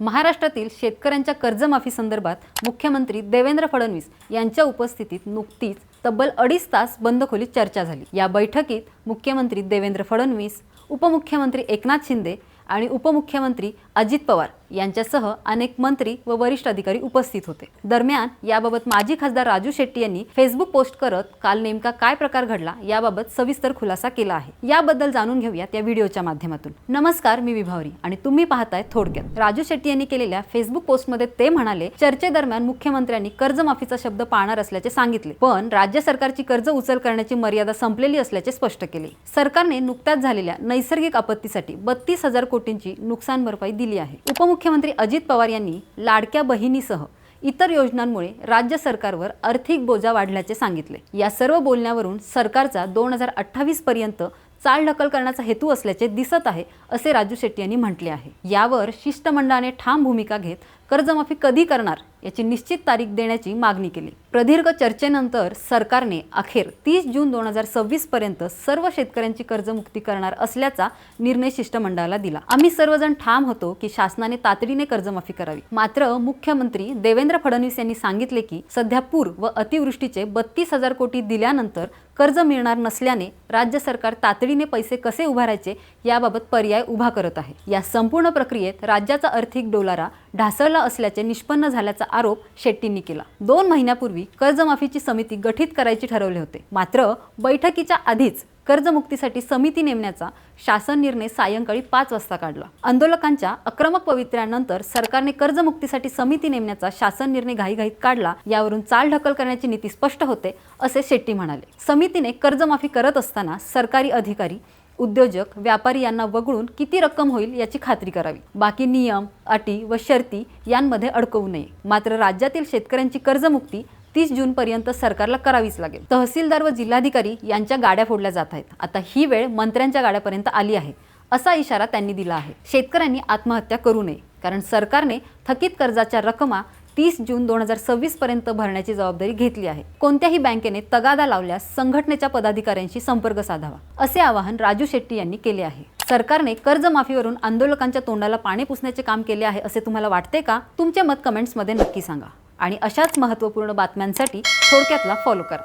महाराष्ट्रातील शेतकऱ्यांच्या कर्जमाफी संदर्भात मुख्यमंत्री देवेंद्र फडणवीस यांच्या उपस्थितीत नुकतीच तब्बल अडीच तास बंद खोलीत चर्चा झाली. या बैठकीत मुख्यमंत्री देवेंद्र फडणवीस उपमुख्यमंत्री एकनाथ शिंदे आणि उपमुख्यमंत्री अजित पवार यांच्यासह अनेक मंत्री व वरिष्ठ अधिकारी उपस्थित होते. दरम्यान याबाबत माजी खासदार राजू शेट्टी यांनी फेसबुक पोस्ट करत काल नेमका काय प्रकार घडला याबाबत सविस्तर खुलासा केला आहे. याबद्दल जाणून घेऊयात या व्हिडिओच्या माध्यमातून. नमस्कार मी विभावरी आणि तुम्ही पाहताय थोडक्यात. राजू शेट्टी यांनी केलेल्या फेसबुक पोस्टमध्ये ते म्हणाले चर्चेदरम्यान मुख्यमंत्र्यांनी कर्जमाफीचा शब्द पाळणार असल्याचे सांगितले पण राज्य सरकारची कर्ज उचल करण्याची मर्यादा संपलेली असल्याचे स्पष्ट केले. सरकारने नुकत्याच झालेल्या नैसर्गिक आपत्तीसाठी बत्तीस हजार कोटींची नुकसान भरपाई दिली आहे. उपमुख्यमंत्री अजित पवार यांनी लाडक्या बहिणीसह इतर योजनांमुळे राज्य सरकारवर आर्थिक बोजा वाढल्याचे सांगितले. या सर्व बोलण्यावरून सरकारचा दोन हजार अठ्ठावीस पर्यंत चालढकल करण्याचा हेतू असल्याचे दिसत आहे असे राजू शेट्टी यांनी म्हटले आहे. यावर शिष्टमंडळाने ठाम भूमिका घेत कर्जमाफी कधी करणार याची निश्चित तारीख देण्याची मागणी केली. प्रदीर्घ चर्चेनंतर सरकारने अखेर तीस जून दोन हजार सव्वीस पर्यंत सर्व शेतकऱ्यांची कर्जमुक्ती करणार असल्याचा निर्णय शिष्टमंडळाला दिला. आम्ही सर्वजण ठाम होतो की शासनाने तातडीने कर्जमाफी करावी. मात्र मुख्यमंत्री देवेंद्र फडणवीस यांनी सांगितले की सध्या पूर व अतिवृष्टीचे बत्तीस हजार कोटी दिल्यानंतर कर्ज मिळणार नसल्याने राज्य सरकार तातडीने पैसे कसे उभारायचे याबाबत पर्याय उभा करत आहे. या संपूर्ण प्रक्रियेत राज्याचा आर्थिक डोलारा ढासळला असल्याचे निष्पन्न झाल्याचा आरोप शेट्टींनी केला. दोन महिन्यापूर्वी कर्जमाफीची समिती गठीत करायची ठरवले होते. मात्र बैठकीच्या आधीच कर्जमुक्तीसाठी समिती नेमण्याचा शासन निर्णय सायंकाळी पाच वाजता काढला. आंदोलकांच्या आक्रमक पवित्र्यानंतर सरकारने कर्जमुक्तीसाठी समिती नेमण्याचा शासन निर्णय घाईघाईत काढला. यावरून चाल ढकल करण्याची नीती स्पष्ट होते असे शेट्टी म्हणाले. समितीने कर्जमाफी करत असताना सरकारी अधिकारी उद्योजक व्यापारी यांना वगळून किती रक्कम होईल याची खात्री करावी. बाकी नियम अटी व शर्ती यांमध्ये अडकवू नये. मात्र राज्यातील शेतकऱ्यांची कर्जमुक्ती तीस जून पर्यंत सरकारला करावीच लागेल. तहसीलदार व जिल्हाधिकारी यांच्या गाड्या फोडल्या जात आहेत. आता ही वेळ मंत्र्यांच्या गाड्यापर्यंत आली आहे असा इशारा त्यांनी दिला आहे. शेतकऱ्यांनी आत्महत्या करू नये कारण सरकारने थकीत कर्जाच्या रकमा तीस जून दोन हजार सव्वीस पर्यंत भरण्याची जबाबदारी घेतली आहे. कोणत्याही बँकेने तगादा लावल्यास संघटनेच्या पदाधिकाऱ्यांशी संपर्क साधावा असे आवाहन राजू शेट्टी यांनी केले आहे. सरकारने कर्जमाफीवरून आंदोलकांच्या तोंडाला पाणी पुसण्याचे काम केले आहे असे तुम्हाला वाटते का? तुमचे मत कमेंट्समध्ये नक्की सांगा. आणि अशाच महत्त्वपूर्ण बातम्यांसाठी थोडक्यातला फॉलो करा.